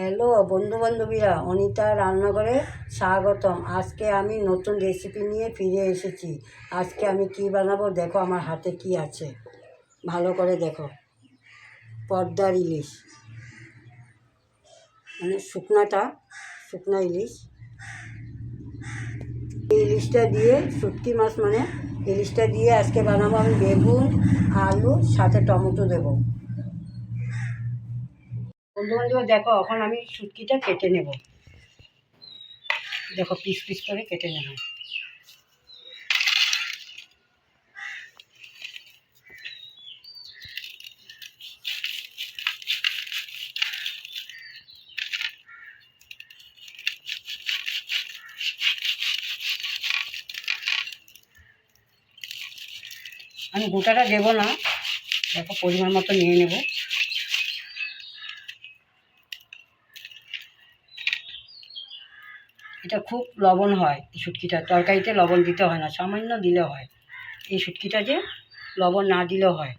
Hello বন্ধু বান্ধবীরা অনিতা রান্নাঘরে স্বাগতম। আজকে আমি নতুন রেসিপি নিয়ে ফিরে এসেছি। আজকে আমি কি বানাবো দেখো আমার হাতে কি আছে। ভালো করে দেখো। পর্দার ইলিশ। মানে শুকনাটা, শুকনা ইলিশ। ইলিশটা দিয়ে, শুটকি মাছ মানে ইলিশটা দিয়ে আজকে বানাবো আমি বেগুন, আলু, সাথে টমেটো দেবো। বন্ধু বান্ধব দেখো, এখন আমি শুটকিটা কেটে নেব। দেখো পিস পিস করে কেটে নেব। আমি গোটাটা দেবো না। দেখো, পরিমাণ মতো নিয়ে নেব। এটা খুব লবণ হয় এই শুটকিটা তরকারিতে লবণ দিতে হয় না, সামান্য দিলে হয়। এই শুটকিটা যে লবণ না দিলেও হয়।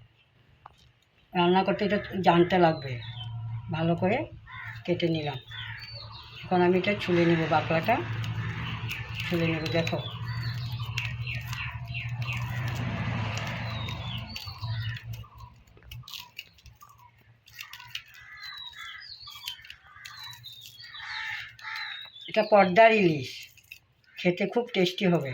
রান্না করতে এটা জানতে লাগবে। ভালো করে কেটে নিলাম। এখন আমি এটা ছুলে নেব, বাকলাটা। ছুলে নেব, দেখো। এটা পর্দার ইলিশ। খেতে খুব টেস্টি হবে।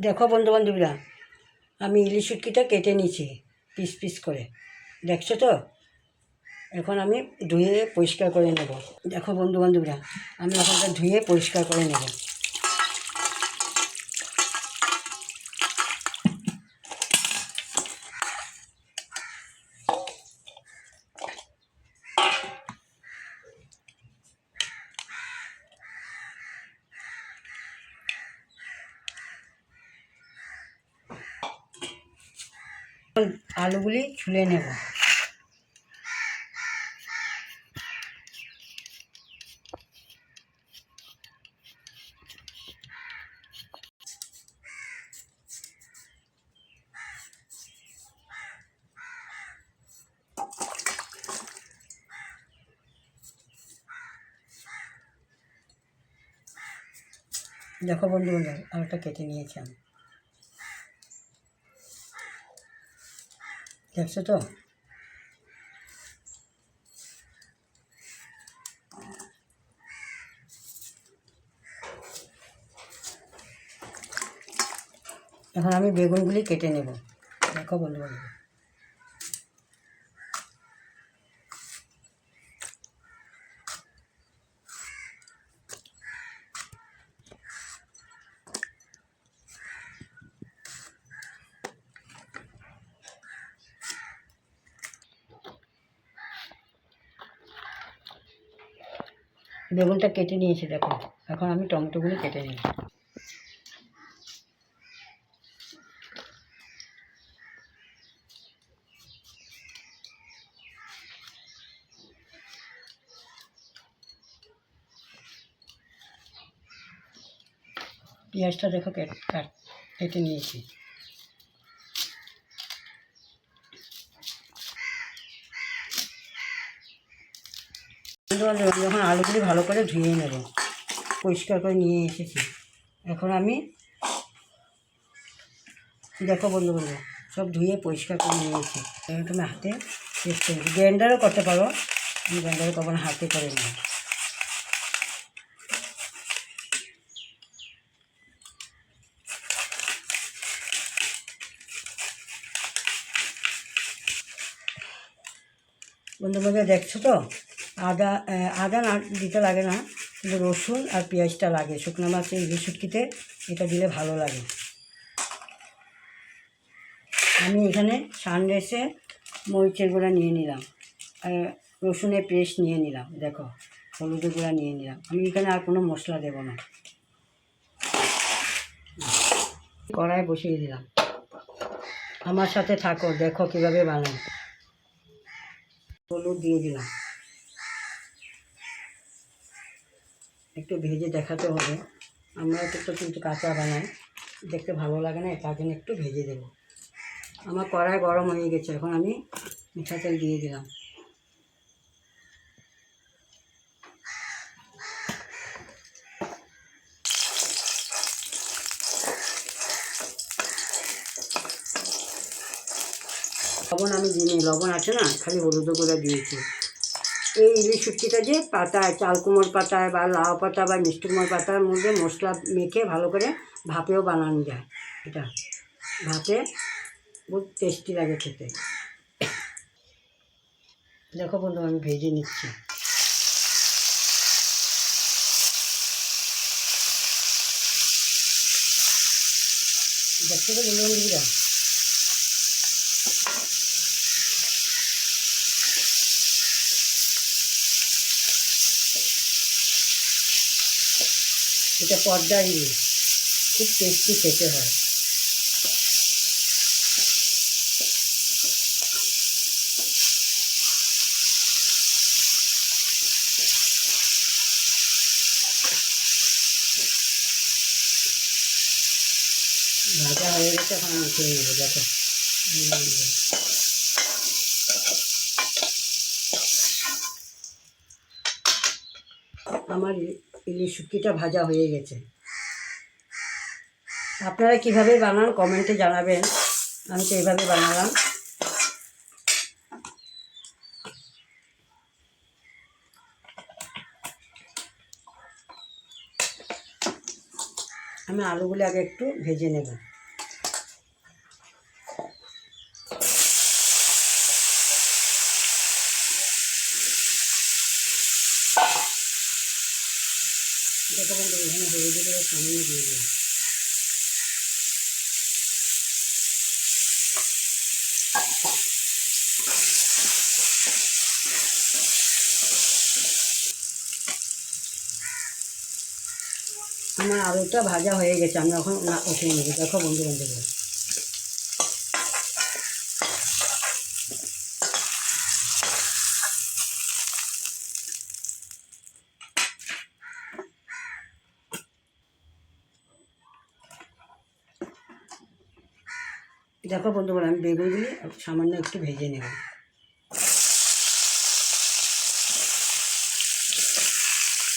দেখো বন্ধু বান্ধবীরা আমি ইলিশ শুটকিটা কেটে নিয়েছি, পিস পিস করে। দেখছ তো? এখন আমি ধুয়ে পরিষ্কার করে নেব। দেখো বন্ধু বান্ধবীরা আমি এখনটা ধুয়ে পরিষ্কার করে নেব। আলুগুলি ছুলে নেব। দেখো বন্ধু বন্ধু আলুটা কেটে নিয়েছি আমি। দেখছ তো এখন আমি বেগুনগুলি কেটে নেব। দেখো বন্ধু বেগুনটা কেটে নিয়েছি দেখো। এখন আমি টমেটোগুলো কেটে নিই পেঁয়াজটা দেখো কেট নিয়েছি। বন্ধু বান্ধব যখন আলুগুলি ভালো করে ধুয়ে নেব, পরিষ্কার করে নিয়ে এসেছি। এখন আমি দেখো বন্ধু বন্ধু সব ধুয়ে পরিষ্কার করে নিয়েছি এবার তুমি হাতে টেস্ট করে গ্রাইন্ডারও করতে পারো, আমি গ্রাইন্ডারও করব না হাতে করে নিই বন্ধু বন্ধু দেখছ তো? আদা আদা না দিতে লাগে না, কিন্তু রসুন আর পেঁয়াজটা লাগে। শুকনো মাছের ইলিশ শুটকিতে এটা দিলে ভালো লাগে। আমি এখানে সানরাইসে মরিচের গুঁড়া নিয়ে নিলাম। আর রসুনের পেস্ট নিয়ে নিলাম, দেখো, হলুদের গুঁড়া নিয়ে নিলাম। আমি এখানে আর কোনো মশলা দেবো না। কড়াই বসিয়ে দিলাম। আমার সাথে থাকো, দেখো কীভাবে বানাই। হলুদ দিয়ে দিলাম। একটু ভেজে দেখাতে হবে। আমরা তো কিন্তু কাঁচা বানাই, দেখতে ভালো লাগে না, তার জন্য একটু ভেজে দেবো। আমার কড়াই গরম হয়ে গেছে, এখন আমি মিঠা তেল দিয়ে দিলাম। লবণ আমি দিইনি, লবণ আছে না, খালি হলুদ করে দিয়েছি। এই ইলিশ শুটকিটা যে পাতায় চাল কুমড় পাতায় বা লাউ পাতা বা মিষ্টি কুমড় পাতার মধ্যে মশলা মেখে ভালো করে ভাপেও বানানো যায়। এটা ভাপে বহুত টেস্টি লাগে খেতে। দেখো বন্ধু আমি ভেজে নিচ্ছি। দেখতে বন্ধু বন্ধুরা? এটা পর্দা ইলিশ। খুব টেস্টি খেতে হয়। ভাজা হয়ে গেছে, এখন আমি নেব, দেখো। আমার ইলিশ শুকিটা ভাজা হয়ে গেছে। আপনারা কীভাবে বানান কমেন্টে জানাবেন। আমি তো এইভাবে বানালাম। আমি আলুগুলো আগে একটু ভেজে নেব যতক্ষণ করে এখানে সামান্য দিয়ে দিলাম আমার আলুটা ভাজা হয়ে গেছে, আমি এখন না উঠিয়ে নেব দেখো বন্ধু বান্ধব দেখো বন্ধুরা আমি বেগুনগুলি সামান্য একটু ভেজে নেব।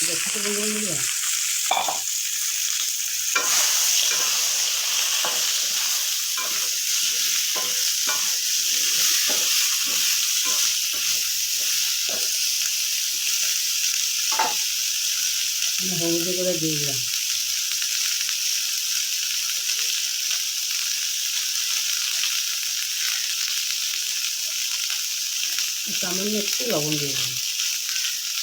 দেখো তো হলুদ করে দিয়ে দিলাম। সামান্য একটু লবণ দিয়ে দেবেন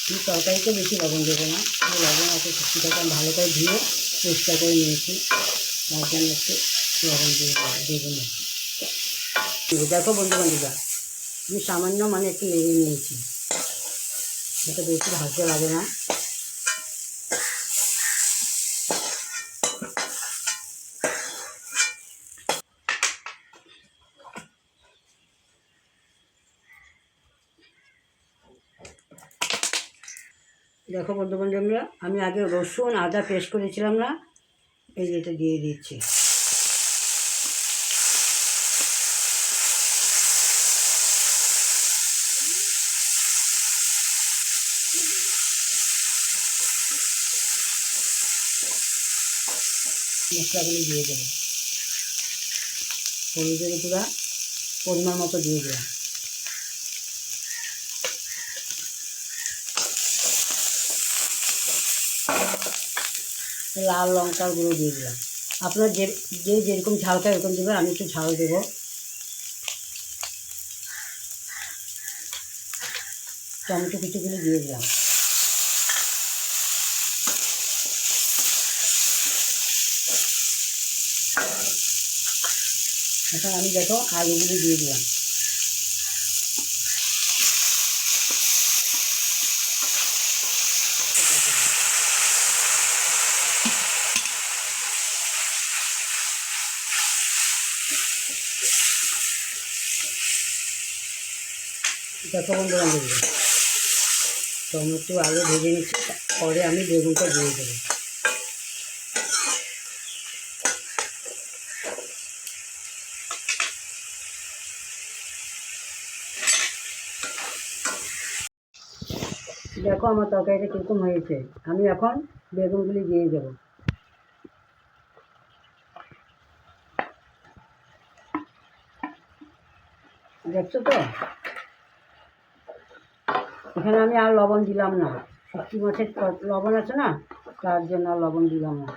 আমি তরকারিতে বেশি লবণ দেবো না। আমি লবণ আছে, সবজিটাকে আমি ভালো করে ধুয়ে পরিষ্কার করে নিয়েছি। তার জন্য একটু লবণ দিয়ে দেবো না। দেখো বন্ধু আমি সামান্য মানে একটু নেড়ে নিয়েছি। এটা বেশি ভাজতে লাগে না। দেখো বন্ধু বান্ধবরা আমি আগে রসুন, আদা পেস্ট করেছিলাম না, এই এটা দিয়ে দিচ্ছি। মশলাগুলি দিয়ে দেবো। হলুদের গুঁড়া পরিমাণ মতো দিয়ে দিলাম লাল লঙ্কার গুঁড়ো দিয়ে দিলাম। আপনার যে যে যেরকম ঝাল খায় এরকম দেবেন, আমি একটু ঝাল দেবো। টমেটো কুচিগুলো দিয়ে দিলাম। এখন আমি দেখো আলুগুলো দিয়ে দিলাম। দেখো বন্ধু বান্ধবী টমেটো আলু ভেজে নিচ্ছি পরে আমি বেগুনটা দিয়ে দেবো দেখো আমার তরকারিটা কীরকম হয়েছে। আমি এখন বেগুনগুলি দিয়ে দেবো। দেখছ তো? এখানে আমি আর লবণ দিলাম না। শুটকি মাছের লবণ আছে না, তার জন্য আর লবণ দিলাম না।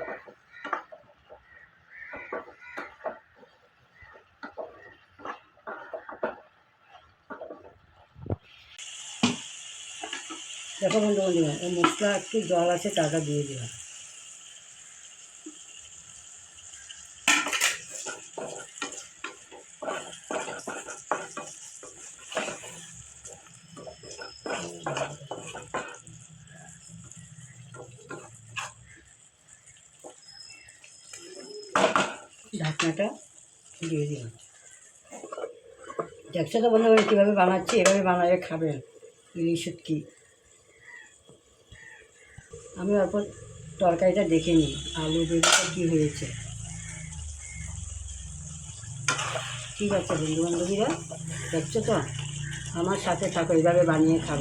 দেখো বন্ধু বন্ধু এই মশলা একটু জল আছে টাকা দিয়ে দিলাম। ঢাকনাটা দিয়ে দিলাম। দেখছ তো বন্ধু কীভাবে বানাচ্ছি? এভাবে বানালে খাবেন ইলিশ শুটকি আমি অল্প তরকারিটা দেখে নিই, আলু বেগুনটা কী হয়েছে। ঠিক আছে বন্ধু বান্ধবীরা দেখছ তো? আমার সাথে থাকো, এইভাবে বানিয়ে খাব।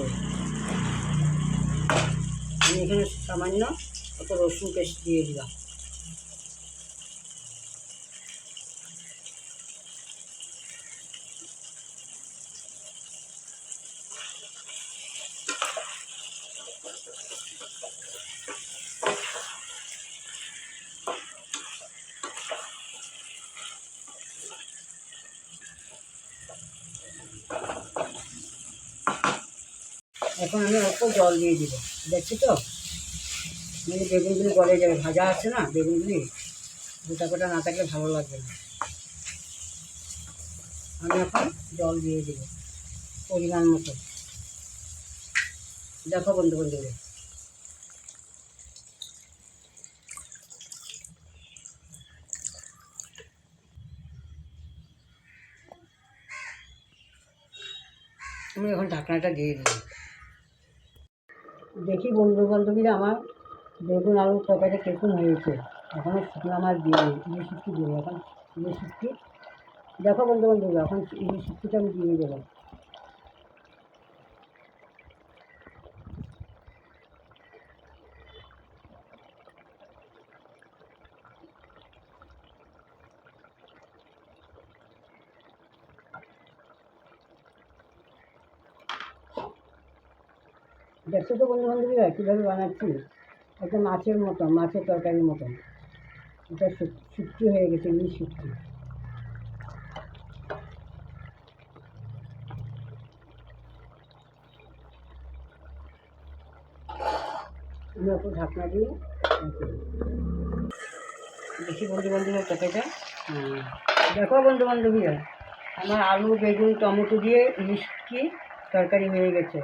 আমি এখানে সামান্য অত রসুন পেস্ট দিয়ে দিলাম। এখন আমি অল্প জল দিয়ে দিব, দেখছি তো? মানে বেগুনগুলি গলে যাবে, ভাজা আছে না বেগুনগুলি? গোটা গোটা না থাকলে ভালো লাগবে না। আমি এখন জল দিয়ে দিব, পরিমাণ মতো। দেখো বন্ধু বন্ধুরে আমি এখন ঢাকনাটা দিয়ে দিই দেখি বন্ধু বান্ধবীরা আমার বেগুন আলুর তরকারিটা কেরকম হয়েছে। এখনও শুকনো মাছ দিয়ে ইলিশ শুটকি দেবো এখন ইলিশ শুটকি, দেখো বন্ধু বান্ধবী এখন ইলিশ শুটকিটা আমি দিয়ে দেবো। দেখছ তো বন্ধু বান্ধবীরা কীভাবে বানাচ্ছি? একটা মাছের মতন মাছের তরকারির মতন। এটা শুক- শুটকি হয়ে গেছে শুটকি। আমি একটু ঢাকনা দিয়ে দেখি বন্ধু বান্ধবের তরকারিটা দেখো বন্ধু বান্ধবীরা আমার আলু বেগুন টমেটো দিয়ে শুটকি তরকারি হয়ে গেছে।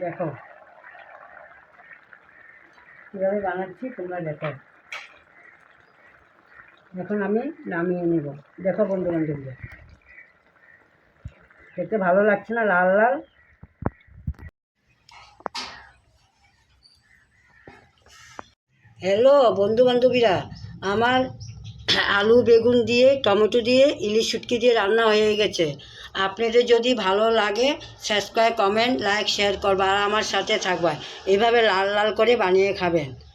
দেখো। কীভাবে বানাচ্ছি তোমরা দেখো। এখন আমি নামিয়ে নেব। দেখো বন্ধু বান্ধবীরা খেতে ভালো লাগছে না লাল লাল? হ্যালো বন্ধু বান্ধবীরা আমার আলু, বেগুন দিয়ে, টমেটো দিয়ে, ইলিশ শুটকি দিয়ে রান্না হয়ে গেছে। আপনাদের যদি ভালো লাগে সাবস্ক্রাইব কমেন্ট লাইক শেয়ার করবা আর আমার সাথে থাকবা। এভাবে লাল লাল করে বানিয়ে খাবেন।